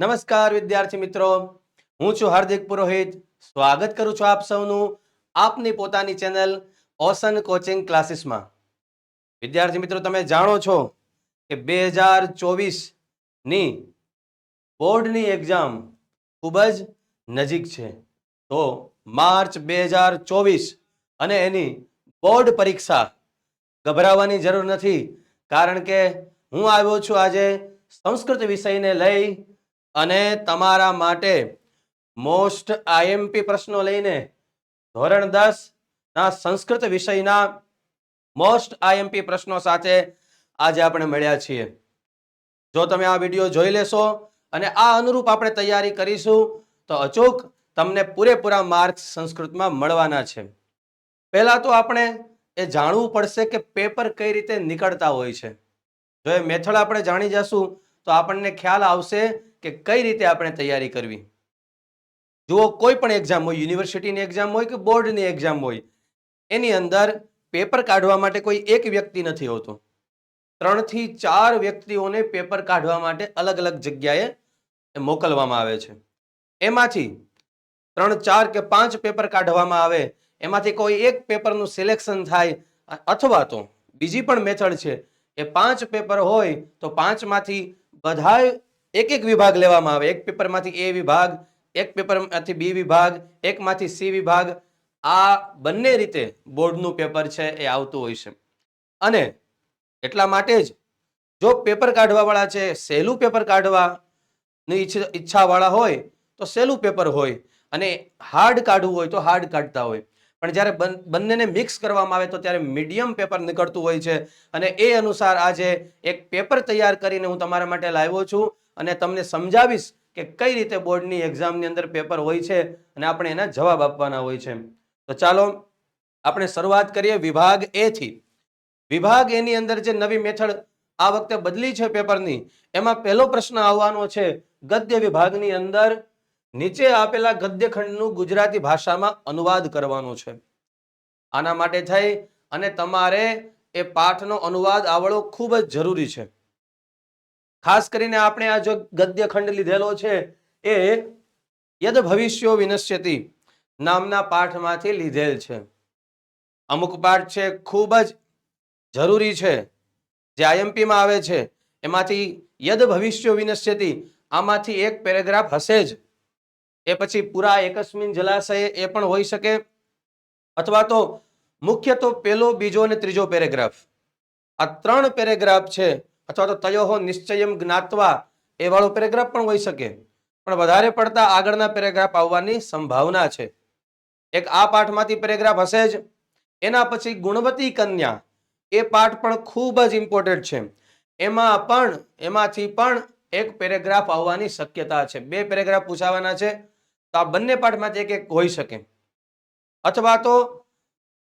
નમસ્કાર વિદ્યાર્થી મિત્રો. હું છું હાર્દિક પુરોહિત. સ્વાગત કરું છું આપ સૌનું આપની પોતાની ચેનલ ઓસન કોચિંગ ક્લાસીસમાં. વિદ્યાર્થી મિત્રો, તમે જાણો છો કે બે હજાર ચોવીસની બોર્ડની એક્ઝામ ખૂબ જ નજીક છે. તો માર્ચ બે હજાર ચોવીસ અને એની બોર્ડ પરીક્ષા ગભરાવાની જરૂર નથી. કારણ કે હું આવ્યો છું આજે સંસ્કૃત વિષયને લઈ અને તમારા માટે મોસ્ટ આઈએમપી પ્રશ્નો લઈને ધોરણ દસ ના સંસ્કૃત વિષયના મોસ્ટ આઈએમપી પ્રશ્નો સાથે આજે આપણે મળ્યા છીએ. જો તમે આ વીડિયો જોઈ લેશો અને આ અનુરૂપ આપણે તૈયારી કરીશું, તો અચૂક તમને પૂરેપૂરા માર્ક્સ સંસ્કૃતમાં મળવાના છે. પહેલાં તો આપણે એ જાણવું પડશે કે પેપર કઈ રીતે નીકળતા હોય છે. જો એ મેથડ આપણે જાણી જશું, તો આપણને ખ્યાલ આવશે કે કઈ રીતે આપણે તૈયારી કરવી? જુઓ, કોઈ પણ એક્ઝામ હોય યુનિવર્સિટીની એક્ઝામ હોય કે બોર્ડની એક્ઝામ હોય, એની અંદર પેપર કાઢવા માટે કોઈ એક વ્યક્તિ નથી હોતો. ત્રણથી ચાર વ્યક્તિઓને પેપર કાઢવા માટે અલગ અલગ જગ્યાએ મોકલવામાં આવે છે. એમાંથી ત્રણ, ચાર કે પાંચ પેપર કાઢવામાં આવે, એમાંથી કોઈ એક પેપરનું સિલેક્શન થાય, અથવા તો બીજી પણ મેથડ છે એ પાંચ પેપર હોય તો પાંચમાંથી બધા એક એક વિભાગ લેવામાં આવે. એક પેપરમાંથી એ વિભાગ, એક પેપરમાંથી બી વિભાગ, એકમાંથી સી વિભાગ. આ બંને રીતે બોર્ડનું પેપર છે એ આવતું હોય છે. અને એટલા માટે જ જો પેપર કાઢવાવાળા છે, સહેલું પેપર કાઢવાની ઈચ્છ- ઈચ્છાવાળા હોય, તો સહેલું પેપર હોય અને હાર્ડ કાઢવું હોય તો હાર્ડ કાઢતા હોય. પણ જ્યારે બન- બંનેને મિક્સ કરવામાં આવે તો ત્યારે મીડિયમ પેપર નીકળતું હોય છે. અને એ અનુસાર આજે એક પેપર તૈયાર કરીને હું તમારા માટે લાવ્યો છું. અને તમને સમજાવીશ કે કઈ રીતે બોર્ડની એક્ઝામની અંદર પેપર હોય છે અને આપણે એના જવાબ આપવાના હોય છે. તો ચાલો આપણે શરૂઆત કરીએ વિભાગ એ થી. વિભાગ એની અંદર જે નવી મેથડ આ વખતે બદલી છે પેપરની, એમાં પહેલો પ્રશ્ન આવવાનો છે, ગદ્ય વિભાગની અંદર નીચે આપેલા ગદ્યખંડનું ગુજરાતી ભાષામાં અનુવાદ કરવાનો છે. આના માટે થઈ અને તમારે એ પાઠનો અનુવાદ આવડવો ખૂબ જ જરૂરી છે. ખાસ કરીને આપણે આ જો ગદ્યખંડ લીધેલો છે, એ યદ ભવિષ્યો વિનશ્યતિ નામના પાઠમાંથી લીધેલ છે. અમુક પાઠ છે, ખૂબ જ જરૂરી છે, જે આઈએમપીમાં આવે છે. એમાંથી યદ ભવિષ્યો વિનશ્યતિ, આમાંથી એક પેરેગ્રાફ હશે જ. એ પછી પૂરા એકસ્મિન જલાશય એ પણ હોઈ શકે. અથવા તો મુખ્ય તો પેલો, બીજો અને ત્રીજો પેરેગ્રાફ. આ ત્રણ પેરેગ્રાફ છે અથવા તો તયોહો નિશ્ચયમ જ્ઞાત્વા, એ વાળો પેરેગ્રાફ પણ હોઈ શકે. પણ વધારે પડતા આગળના પેરેગ્રાફ આવવાની સંભાવના છે. એક આ પાઠમાંથી પેરેગ્રાફ હશે જ. એના પછી ગુણવતી કન્યા, એ પાઠ પણ ખૂબ જ ઇમ્પોર્ટન્ટ છે. એમાં પણ, એમાંથી પણ એક પેરેગ્રાફ આવવાની શક્યતા છે. બે પેરેગ્રાફ પૂછાવાના છે. તો આ બંને પાઠમાંથી એક એક હોઈ શકે. અથવા તો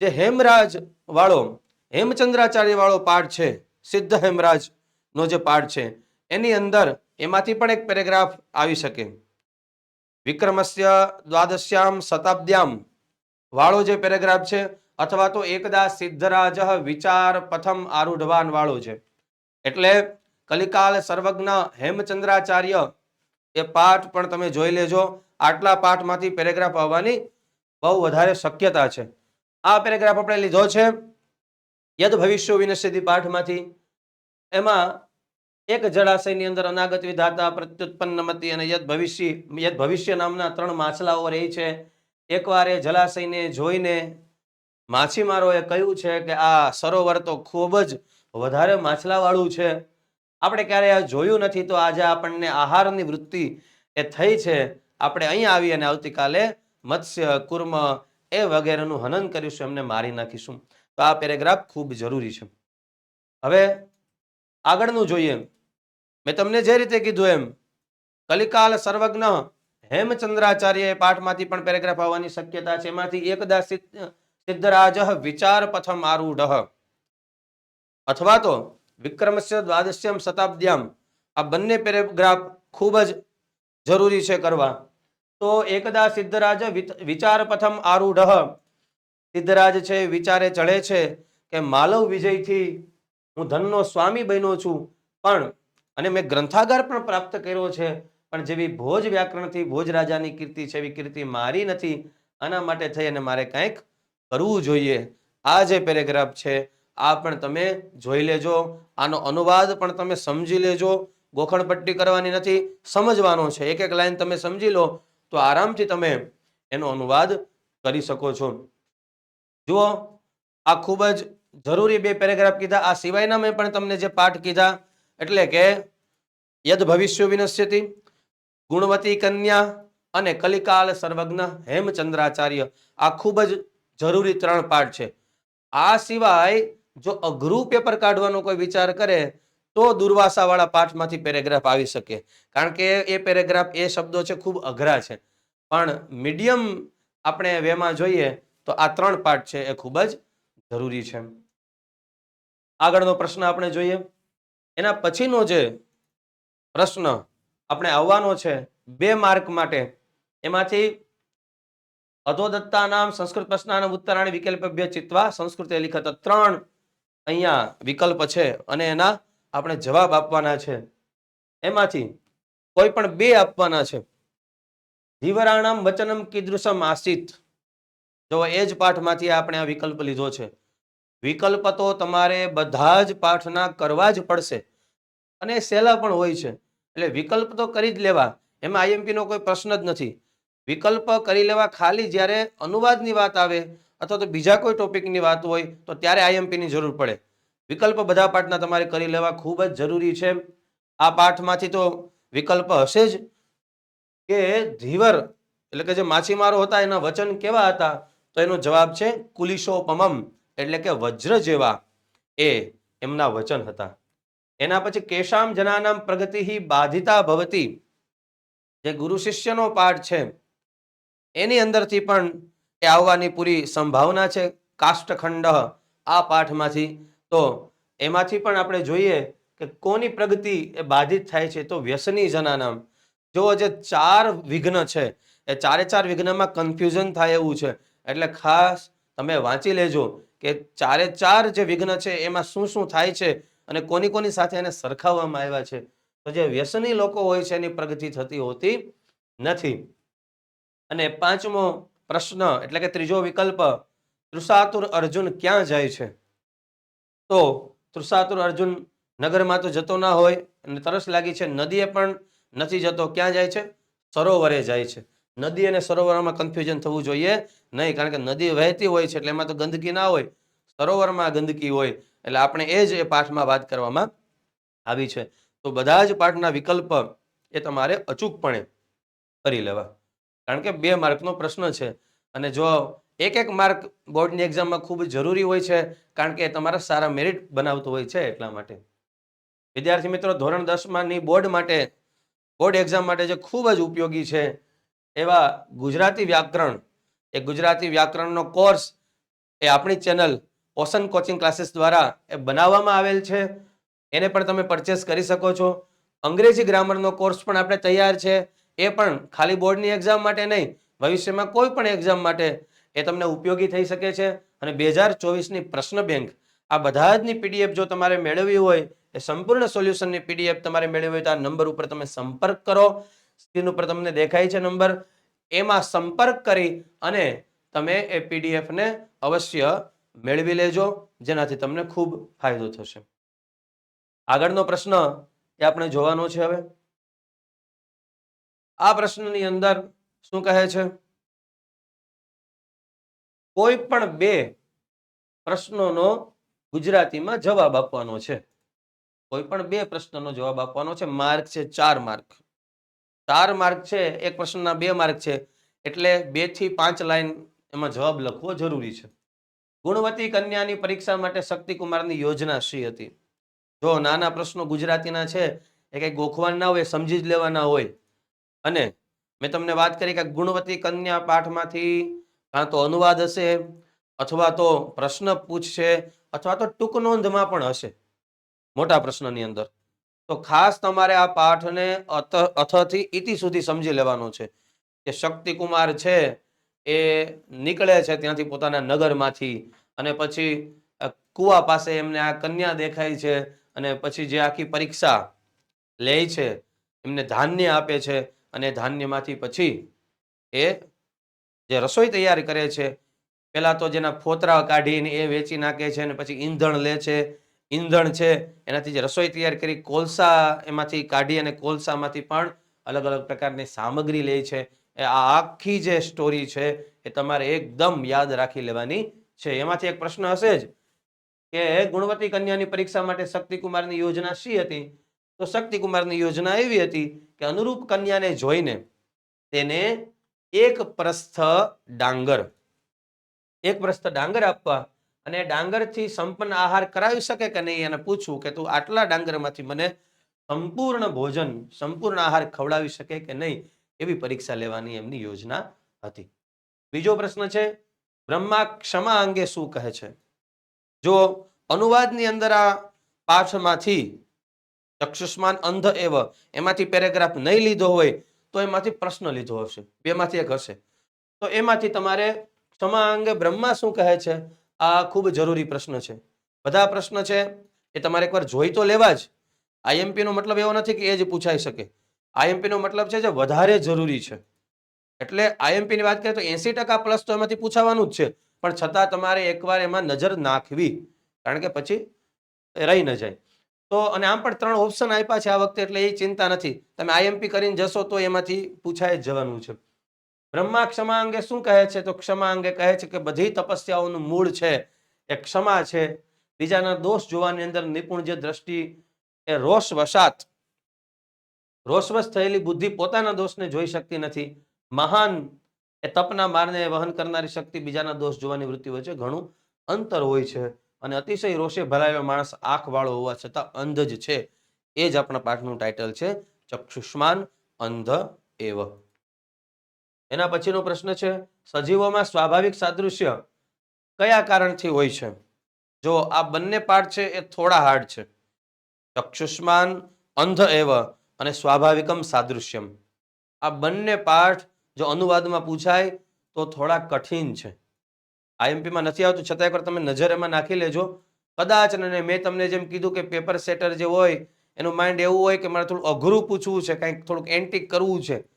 જે હેમરાજ વાળો, હેમચંદ્રાચાર્ય વાળો પાઠ છે, સિદ્ધ હેમરાજ. નો જે પાઠ છે, એની અંદર એમાંથી પણ એક પેરેગ્રાફ આવી શકે. વિક્રમસ્ય દ્વાદશ્યામ શતાબ્દ્યામ વાળો જે પેરેગ્રાફ છે, અથવા તો એકદા સિદ્ધરાજ વિચાર પ્રથમ આરૂઢવાન વાળો છે. એટલે કલિકાલ સર્વજ્ઞ હેમચંદ્રાચાર્ય એ પાઠ પણ તમે જોઈ લેજો. આટલા પાઠમાંથી પેરેગ્રાફ આવવાની બહુ વધારે શક્યતા છે. આ પેરેગ્રાફ આપણે લીધો છે. યદ ભવિષ્ય વિનશ્યતિ પાઠમાંથી એમાં એક જળાશયની અંદર અનાગત વિધાતા પ્રત્યુત્પન્નમતી અને યદ ભવિષ્ય યદ ભવિષ્ય નામના ત્રણ માછલાઓ રહી છે. એકવાર એ જલાશયને જોઈને માછીમારોએ કહ્યું છે કે આ સરોવર તો ખૂબ જ વધારે માછલાવાળું છે. આપણે ક્યારેય આ જોયું નથી તો આજે આપણને આહારની વૃત્તિ એ થઈ છે. આપણે અહીં આવી અને આવતીકાલે મત્સ્ય, કુર્મ એ વગેરેનું હનન કરીશું, એમને મારી નાખીશું. તો આ પેરેગ્રાફ ખૂબ જરૂરી છે. હવે આગળનું જોઈએ. મેં તમને જે રીતે કીધું એમ, કલિકાલ સર્વજ્ઞ હેમચંદ્રાચાર્ય પાઠમાંથી પણ પેરેગ્રાફ આવવાની શક્યતા છે. એમાંથી એકદા સિદ્ધ- સિદ્ધરાજ વિચાર પથમ આરૂઢ. અથવા તો વિક્રમસ્ય દ્વાદશ્યમ શતાબ્દ્યામ, આ બંને પેરેગ્રાફ ખૂબ જ જરૂરી છે કરવા. તો એકદા સિદ્ધરાજ વિચાર પ્રથમ આરૂઢ. સિદ્ધરાજ છે, વિચારે ચડે છે કે માલવ વિજયથી હું ધનનો સ્વામી બન્યો છું. પણ, અને મેં ગ્રંથાગાર પણ પ્રાપ્ત કર્યો છે. પણ જેવી ભોજ વ્યાકરણથી ભોજ રાજાની કીર્તિ છે, એવી કીર્તિ મારી નથી. આના માટે થઈ અને મારે કંઈક કરવું જોઈએ. આ જે પેરેગ્રાફ છે, આ પણ તમે જોઈ લેજો. આનો અનુવાદ પણ તમે સમજી લેજો. ગોખણપટ્ટી કરવાની નથી, સમજવાનો છે. એક એક લાઈન તમે સમજી લો, તો આરામથી તમે એનો અનુવાદ કરી શકો છો. જુઓ, આ ખૂબ જ જરૂરી બે પેરેગ્રાફ કીધા. આ સિવાયના મેં પણ તમને જે પાઠ કીધા, એટલે કે યદ ભવિષ્ય વિનશ્યતિ, ગુણવતી કન્યા અને કલિકાલ સર્વજ્ઞ હેમચંદ્રાચાર્ય. આ ખૂબ જ જરૂરી ત્રણ પાઠ છે. આ સિવાય જો અઘરું પેપર કાઢવાનો કોઈ વિચાર કરે, તો દુર્વાસાવાળા પાઠમાંથી પેરેગ્રાફ આવી શકે. કારણ કે એ પેરેગ્રાફ, એ શબ્દો છે, ખૂબ અઘરા છે. પણ મીડિયમ આપણે વેમાં જોઈએ, તો આ ત્રણ પાઠ છે, એ ખૂબ જ જરૂરી છે. આગળનો પ્રશ્ન આપણે જોઈએ. એના પછીનો જે પ્રશ્ન આપણે આવવાનો છે બે માર્ક માટે, એમાંથી અધોદત્તા નામ સંસ્કૃત પ્રશ્નાન ઉત્તરાણી વિકલ્પભ્ય ચિત્વા, સંસ્કૃત લિખત ત્રણ અહીંયા વિકલ્પ છે અને એના આપણે જવાબ આપવાના છે. એમાંથી કોઈ પણ બે આપવાના છે. ધીવરાણામ વચનમ કીદૃશમ આસિત. જો એ જ પાઠમાંથી આપણે આ વિકલ્પ લીધો છે. વિકલ્પ તો તમારે બધા જ પાઠના કરવા જ પડશે. અને સહેલા પણ હોય છે. એટલે વિકલ્પ તો કરી જ લેવા. એમાં આઈએમપીનો કોઈ પ્રશ્ન જ નથી. વિકલ્પ કરી લેવા ખાલી જ્યારે અનુવાદની વાત આવે અથવા તો બીજા કોઈ ટોપિકની વાત હોય તો ત્યારે આઈએમપીની જરૂર પડે. વિકલ્પ બધા પાઠના તમારે કરી લેવા ખૂબ જ જરૂરી છે. આ પાઠમાંથી તો વિકલ્પ હશે જ. કે ધીવર, એટલે કે જે માછીમારો હતા એના વચન કેવા હતા? તો એનો જવાબ છે કુલિશોપમમ. એટલે કે વજ્ર જેવા એ એમના વચન હતા. એના પછી કેશામ જનાનામ પ્રગતિ બાધિતા ભવતી. જે ગુરુ શિષ્યનો પાઠ છે, એની અંદરથી પણ એ આવવાની પૂરી સંભાવના છે. કાષ્ટખંડ આ પાઠમાંથી. તો એમાંથી પણ આપણે જોઈએ કે કોની પ્રગતિ એ બાધિત થાય છે તો વ્યસની જનાનામ. જો જે ચાર વિઘ્ન છે, એ ચારે ચાર વિઘ્નમાં કન્ફ્યુઝન થાય એવું છે. એટલે ખાસ તમે વાંચી લેજો કે ચારે ચાર જે વિઘ્ન છે, એમાં શું શું થાય છે અને કોની કોની સાથે એને સરખાવવામાં આવ્યા છે. તો જે વ્યસની લોકો હોય છે, એની પ્રગતિ થતી હોતી નથી. અને પાંચમો પ્રશ્ન, એટલે કે ત્રીજો વિકલ્પ, તૃષાતુર અર્જુન ક્યાં જાય છે? તો તૃષાતુર અર્જુન નગરમાં તો જતો ના હોય અને તરસ લાગી છે, નદીએ પણ નથી જતો. ક્યાં જાય છે? સરોવરે જાય છે. નદી અને સરોવરમાં કન્ફ્યુઝન થવું જોઈએ નહીં, કારણ કે નદી વહેતી હોય છે એટલે એમાં તો ગંદકી ના હોય. સરોવરમાં ગંદકી હોય, એટલે આપણે એ જ એ પાઠમાં વાત કરવામાં આવી છે. તો બધા જ પાઠના વિકલ્પ એ તમારે અચૂકપણે કરી લેવા. કારણ કે બે માર્કનો પ્રશ્ન છે. અને જો એક એક માર્ક બોર્ડની એક્ઝામમાં ખૂબ જરૂરી હોય છે, કારણ કે એ તમારા સારા મેરિટ બનાવતું હોય છે એટલા માટે. વિદ્યાર્થી મિત્રો, ધોરણ દસમાંની બોર્ડ માટે, બોર્ડ એક્ઝામ માટે જે ખૂબ જ ઉપયોગી છે એવા ગુજરાતી વ્યાકરણ, એ ગુજરાતી વ્યાકરણનો કોર્સ એ આપણી ચેનલ ઓશન કોચિંગ ક્લાસીસ દ્વારા એ બનાવવામાં આવેલ છે. એને પણ તમે પરચેસ કરી શકો છો. અંગ્રેજી ગ્રામરનો કોર્સ પણ આપણે તૈયાર છે. એ પણ ખાલી બોર્ડની એક્ઝામ માટે નહીં, ભવિષ્યમાં કોઈ પણ એક્ઝામ માટે એ તમને ઉપયોગી થઈ શકે છે. અને બે હજાર ચોવીસની પ્રશ્ન બેંક, આ બધા જની પીડીએફ જો તમારે મેળવવી હોય, એ સંપૂર્ણ સોલ્યુશનની પીડીએફ તમારે મેળવવી હોય તો આ નંબર ઉપર તમે સંપર્ક કરો. સ્ક્રીન ઉપર તમને દેખાય છે નંબર. એમાં સંપર્ક કરી અને તમે એ પીડીએફને અવશ્ય મેળવી લેજો, જેનાથી તમને ખૂબ ફાયદો થશે. આગળનો પ્રશ્ન એ આપણે જોવાનો છે હવે. આ પ્રશ્નની અંદર શું કહે છે? કોઈ પણ બે પ્રશ્નોનો ગુજરાતીમાં જવાબ આપવાનો છે. કોઈ પણ બે પ્રશ્નનો જવાબ આપવાનો છે. માર્ક છે ચાર માર્ક. ચાર માર્ક છે, એક પ્રશ્નના બે માર્ક છે, એટલે બેથી પાંચ લાઈન એમાં જવાબ લખવો જરૂરી છે. ગુણવતી કન્યાની પરીક્ષા માટે શક્તિકુમારની યોજના શી હતી? જો નાના પ્રશ્નો ગુજરાતીના છે, એ કંઈ ગોખવાના હોય, સમજી જ લેવાના હોય. અને મેં તમને વાત કરી કે ગુણવતી કન્યા પાઠમાંથી કાં તો અનુવાદ હશે, અથવા તો પ્રશ્ન પૂછશે, અથવા તો ટૂંક નોંધમાં પણ હશે. મોટા પ્રશ્નની અંદર. તો ખાસ તમારે આ પાઠને અથ, અથથી ઇતિ સુધી સમજી લેવાનો છે કે શક્તિકુમાર છે એ નીકળે છે ત્યાંથી પોતાના નગરમાંથી અને પછી કુવા પાસે એમને આ કન્યા દેખાય છે અને પછી જે આખી પરીક્ષા લે છે, એમને ધાન્ય આપે છે અને ધાન્યમાંથી પછી એ જે રસોઈ તૈયાર કરે છે, પહેલાં તો જેના ફોતરા કાઢીને એ વેચી નાખે છે અને પછી ઈંધણ લે છે ઈંધણ છે, એનાથી જે રસોઈ તૈયાર કરી કોલસા એમાંથી કાઢી અને કોલસામાંથી પણ અલગ અલગ પ્રકારની સામગ્રી લે છે. એ આ આખી જે સ્ટોરી છે એ તમારે એકદમ યાદ રાખી લેવાની છે. એમાંથી એક પ્રશ્ન હશે જ કે ગુણવતી કન્યાની પરીક્ષા માટે શક્તિકુમારની યોજના શી હતી? તો શક્તિકુમારની યોજના એવી હતી કે અનુરૂપ કન્યાને જોઈને તેને એક પ્રસ્થ ડાંગર, એક પ્રસ્થ ડાંગર આપવા અને ડાંગરથી સંપન્ન આહાર કરાવી શકે કે નહીં એને પૂછવું કે તું આટલા ડાંગરમાંથી મને સંપૂર્ણ ભોજન, સંપૂર્ણ આહાર ખવડાવી શકે કે નહીં એવી પરીક્ષા લેવાની એમની યોજના હતી. બીજો પ્રશ્ન છે, બ્રહ્મા ક્ષમા અંગે શું કહે છે? જો અનુવાદની અંદર આ પાઠમાંથી ચક્ષુષ્માન અંધ એવ એમાંથી પેરેગ્રાફ નહીં લીધો હોય તો એમાંથી પ્રશ્ન લીધો હશે, બેમાંથી એક હશે. તો એમાંથી તમારે ક્ષમા અંગે બ્રહ્મા શું કહે છે? આ ખૂબ જરૂરી પ્રશ્ન છે. બધા પ્રશ્ન છે એ તમારે એકવાર જોઈ તો લેવા જ. આઈએમપી નો મતલબ એવો નથી કે એ જ પૂછાઈ શકે. આઈએમપી નો મતલબ છે જે વધારે જરૂરી છે. એટલે આઈએમપી ની વાત કરીએ તો એસી ટકા પ્લસ તો એમાંથી પૂછાવાનું જ છે. પણ છતાં તમારે એકવાર એમાં નજર નાખવી. કારણ કે પછી રહી ન જાય. તો અને આમ પણ ત્રણ ઓપ્શન આપ્યા છે આ વખતે એટલે એ ચિંતા નથી. તમે આઈએમપી કરીને જશો તો એમાંથી પૂછાય જ જવાનું છે. બ્રહ્મા ક્ષમા અંગે શું કહે છે? તો ક્ષમા અંગે કહે છે કે બધી તપસ્યાઓનું મૂળ છે, એ ક્ષમા છે. બીજાના દોષ જોવાની અંદર નિપુણ જે દ્રષ્ટિ એ રોષ વશાત રોષવશ થયેલી બુદ્ધિ પોતાના દોષને જોઈ શકતી નથી. મહાન એ તપના મારને વહન કરનારી શક્તિ બીજાના દોષ જોવાની વૃત્તિ વચ્ચે ઘણું અંતર હોય છે અને અતિશય રોષે ભરાયેલો માણસ આંખ વાળો હોવા છતાં અંધ જ છે. એ જ આપણા પાઠનું ટાઇટલ છે, ચક્ષુષ્માન અંધ એવ. એના પછીનો પ્રશ્ન છે, સજીવોમાં સ્વાભાવિક સાદૃશ્ય કયા કારણથી હોય છે? જો આ બંને પાઠ છે, એ થોડા હાર્ડ છે. ચક્ષુષ્માન, અંધ એવ અને સ્વાભાવિકમ સાદૃશ્યમ. આ બંને પાઠ જો અનુવાદમાં પૂછાય, તો થોડા કઠિન છે. આઈએમપીમાં નથી આવતું, છતાં એકવાર તમે નજર એમાં નાખી લેજો. કદાચ, અને મેં તમને જેમ કીધું કે પેપર સેટર જે હોય, એનું માઇન્ડ એવું હોય કે મારે થોડું અઘરું પૂછવું છે, કંઈક થોડુંક એન્ટિક કરવું છે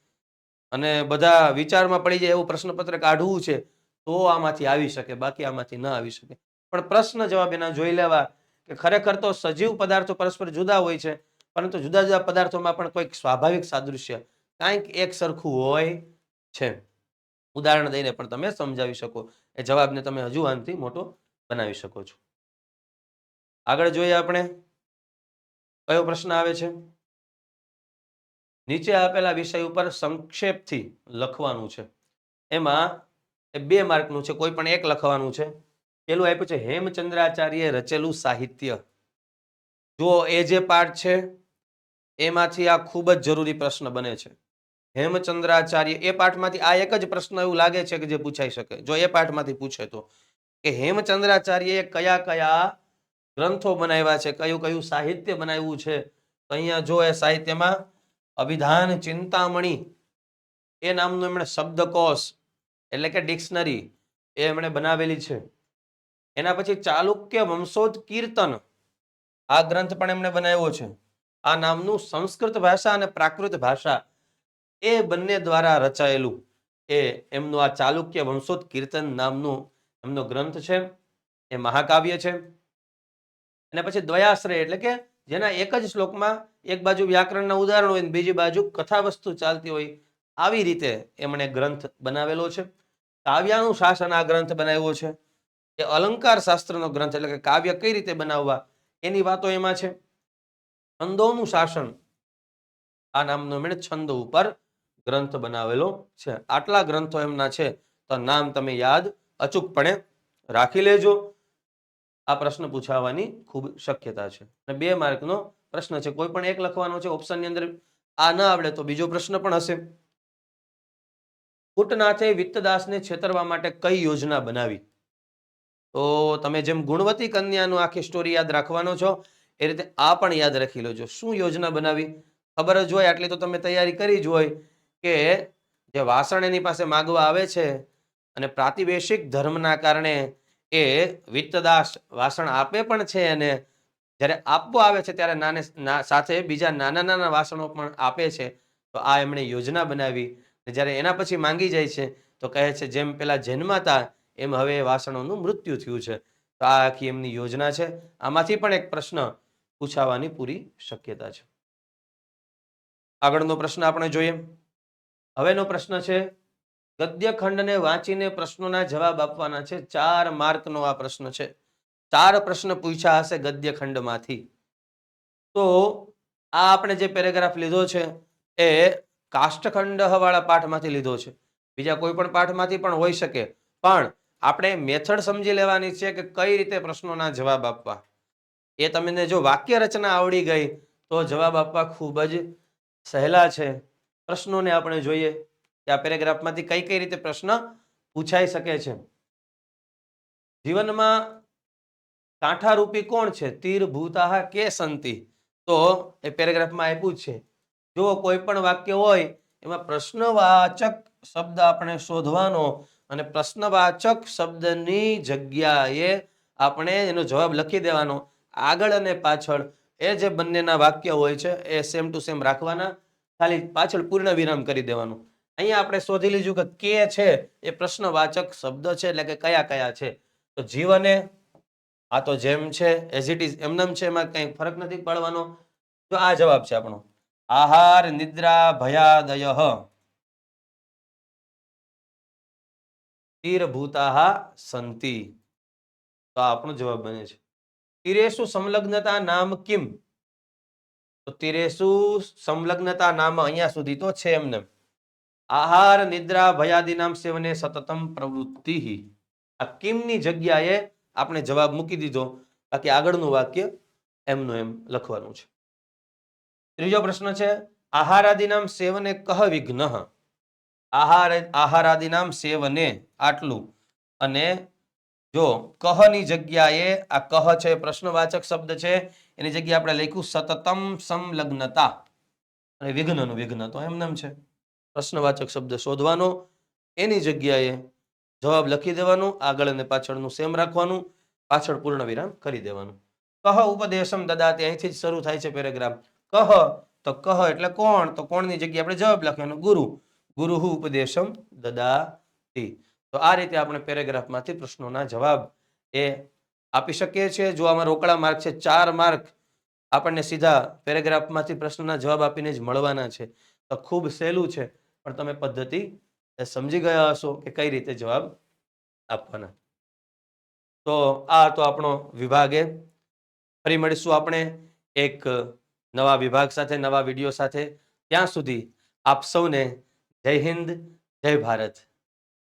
અને બધા વિચારમાં પડી જાય એવું પ્રશ્નપત્ર કાઢવું છે, તો આમાંથી આવી શકે, બાકી આમાંથી ન આવી શકે. પણ પ્રશ્ન જવાબ એના જોઈ લેવા કે ખરેખર તો સજીવ પદાર્થો પરસ્પર જુદા હોય છે, પરંતુ જુદા જુદા પદાર્થોમાં પણ કોઈક સ્વાભાવિક સાદૃશ્ય, કાંઈક એક સરખું હોય છે. ઉદાહરણ દઈને પણ તમે સમજાવી શકો, એ જવાબને તમે હજુ આનથી મોટો બનાવી શકો છો. આગળ જોઈએ આપણે, કયો પ્રશ્ન આવે છે? નીચે આપેલા વિષય ઉપર સંક્ષેપથી લખવાનું છે. એમાં બે માર્કનું છે, કોઈ પણ એક લખવાનું છે. પેલું આપ્યું છે, હેમચંદ્રાચાર્યએ રચેલું સાહિત્ય. જો એ જે પાઠ છે, એમાંથી આ ખૂબ જ જરૂરી પ્રશ્ન બને છે. હેમચંદ્રાચાર્ય, એ પાઠમાંથી આ એક જ પ્રશ્ન એવું લાગે છે કે જે પૂછાઈ શકે. જો એ પાઠમાંથી પૂછે તો. કે હેમચંદ્રાચાર્યએ કયા કયા ગ્રંથો બનાવ્યા છે, કયું કયું સાહિત્ય બનાવ્યું છે અહીંયા જો એ સાહિત્યમાં અભિધાન ચિંતામણી એ નામનું એમણે શબ્દકોશ એટલે કે ડિક્શનરી એ એમણે બનાવેલી છે. એના પછી ચાલુક્ય વંશોદ કીર્તન આ ગ્રંથ પણ એમણે બનાવ્યો છે. આ નામનું સંસ્કૃત ભાષા અને પ્રાકૃત ભાષા એ બંને દ્વારા રચાયેલું એ એમનું આ ચાલુક્ય વંશોદ કીર્તન નામનું એમનો ગ્રંથ છે. એ મહાકાવ્ય છે. અને પછી દ્વયાશ્રય એટલે કે જેના એક જ શ્લોકમાં એક બાજુ વ્યાકરણના ઉદાહરણ હોય બીજી બાજુ કથા વસ્તુ ચાલતી હોય, આવી રીતે એમણે ગ્રંથ બનાવેલો છે. કાવ્યાનું શાસન આ ગ્રંથ બનાવ્યો છે. એ અલંકાર શાસ્ત્રનો ગ્રંથ એટલે કે કાવ્ય કઈ રીતે બનાવવા, એની વાતો એમાં છે. છંદોનું શાસન, આ નામનો એમણે છંદ ઉપર ગ્રંથ બનાવેલો છે. આટલા ગ્રંથો એમના છે, તો નામ તમે યાદ અચૂકપણે રાખી લેજો. આ પ્રશ્ન પૂછાવાની ખૂબ શક્યતા છે. અને બે માર્કનો પ્રશ્ન છે. કોઈ પણ એક લખવાનો છે ઓપ્શનની અંદર આ ન આવડે તો બીજો પ્રશ્ન પણ હશે. કૂટનાથે વિત્તદાસને છેતરવા માટે કઈ યોજના બનાવી? તો તમે જેમ ગુણવતી કન્યાનું આખી સ્ટોરી યાદ રાખવાનો છો, એ રીતે આ પણ યાદ રાખી લેજો. શું યોજના બનાવી? ખબર જ હોય, આટલી તો તમે તૈયારી કરી જ હોય કે જે વાસણ એની પાસે માગવા આવે છે અને પ્રાતિવેશિક ધર્મના કારણે એ વિત્તદાસ વાસણ આપે પણ છે અને જ્યારે આપવો આવે છે ત્યારે નાને સાથે બીજા નાના નાના વાસણો પણ આપે છે. તો આ એમણે યોજના બનાવી. જ્યારે એના પછી માંગી જાય છે, તો કહે છે, જેમ પેલા જન્માતા, એમ હવે વાસણોનું મૃત્યુ થયું છે. તો આ આખી એમની યોજના છે. આમાંથી પણ એક પ્રશ્ન પૂછાવાની પૂરી શક્યતા છે. આગળનો પ્રશ્ન આપણે જોઈએ. હવેનો પ્રશ્ન છે ગદ્ય ખંડને વાંચીને પ્રશ્નોના જવાબ આપવાના છે. ચાર માર્કનો આ પ્રશ્ન છે. ચાર પ્રશ્ન પૂછ્યા હશે ગદ્યખંડમાંથી. તો આ આપણે જે પેરેગ્રાફ લીધો છે એ કાષ્ટખંડ વાળા પાઠમાંથી લીધો છે. બીજા કોઈ પણ પાઠમાંથી પણ હોઈ શકે. પણ આપણે મેથડ સમજી લેવાની છે કે કઈ રીતે પ્રશ્નોના જવાબ આપવા. એ તમને જો વાક્ય રચના આવડી ગઈ તો જવાબ આપવા ખૂબ જ સહેલા છે. પ્રશ્નોને આપણે જોઈએ. કે આ પેરેગ્રાફમાંથી કઈ કઈ રીતે પ્રશ્ન પૂછાઈ શકે છે? જીવનમાં કાંઠારૂપી કોણ છે? તીર ભૂતાહ કે સંતિ? તો એ પેરેગ્રાફમાં આપ્યું છે. જો કોઈ પણ વાક્ય હોય, એમાં પ્રશ્નવાચક શબ્દ આપણે શોધવાનો અને પ્રશ્નવાચક શબ્દની જગ્યાએ આપણે એનો જવાબ લખી દેવાનો. આગળ અને પાછળ એ જે બંનેના વાક્ય હોય છે, એ સેમ ટુ સેમ રાખવાના. ખાલી પાછળ પૂર્ણ વિરામ કરી દેવાનું. અહીંયા આપણે શોધી લીધું કે કે છે એ પ્રશ્નવાચક શબ્દ છે, એટલે કે કયા કયા છે. તો જીવને આ તો જેમ છે એઝ ઇટ ઇઝ એમનેમ છે, એમાં કંઈ ફરક નથી પડવાનો. તો આ જવાબ છે આપણો. આહાર નિદ્રા ભયાદય. તીરભૂતા સંતિ. તો આપણો જવાબ બને છે. તીરેશુ સંલગ્નતા નામ કિમ? તો તીરેશુ સંલગ્નતા નામ અહીંયા સુધી તો છે એમને આહાર, નિદ્રા, ભયાદિનામ સેવને સતતમ પ્રવૃત્તિ આ કિમની જગ્યાએ આપણે જવાબ મૂકી દીધો બાકી આગળનું વાક્ય એમનું એમ લખવાનું છે. ત્રીજો પ્રશ્ન છે, આહારાદિનામ સેવને કહ વિઘ્ન? આહાર, આહારાદિનામ સેવને આટલું અને જો કહની જગ્યાએ આ કહ છે પ્રશ્નવાચક શબ્દ છે, એની જગ્યાએ આપણે લખ્યું સતતમ સંલગ્નતા. અને વિઘ્નનું વિઘ્ન તો એમનેમ છે. પ્રશ્નવાચક શબ્દ શોધવાનો. એની જગ્યાએ જવાબ લખી દેવાનો, આગળ અને પાછળનું સેમ રાખવાનું, પાછળ પૂર્ણ વિરામ કરી દેવાનું. કહ ઉપદેશમ દદાતે, અહીંથી જ શરૂ થાય છે પેરેગ્રાફ કહ, તો કહ એટલે કોણ? તો કોણની જગ્યાએ આપણે જવાબ લખવાનો, ગુરુ. ગુરુ ઉપદેશમ દદાતી. તો આ રીતે આપણે પેરેગ્રાફમાંથી પ્રશ્નોના જવાબ એ આપી શકીએ છીએ. જો આમાં રોકડા માર્ક છે, ચાર માર્ક, આપણને સીધા પેરેગ્રાફમાંથી પ્રશ્નના જવાબ આપીને જ મળવાના છે. તો ખૂબ સહેલું છે. પણ તમે પદ્ધતિ સમજી ગયા હશો કે કઈ રીતે જવાબ આપવાના. તો આ તો આપણો વિભાગે ફરી મળીશું આપણે એક નવા વિભાગ સાથે, નવા વીડિયો સાથે. ત્યાં સુધી આપ સૌને જય હિન્દ, જય ભારત.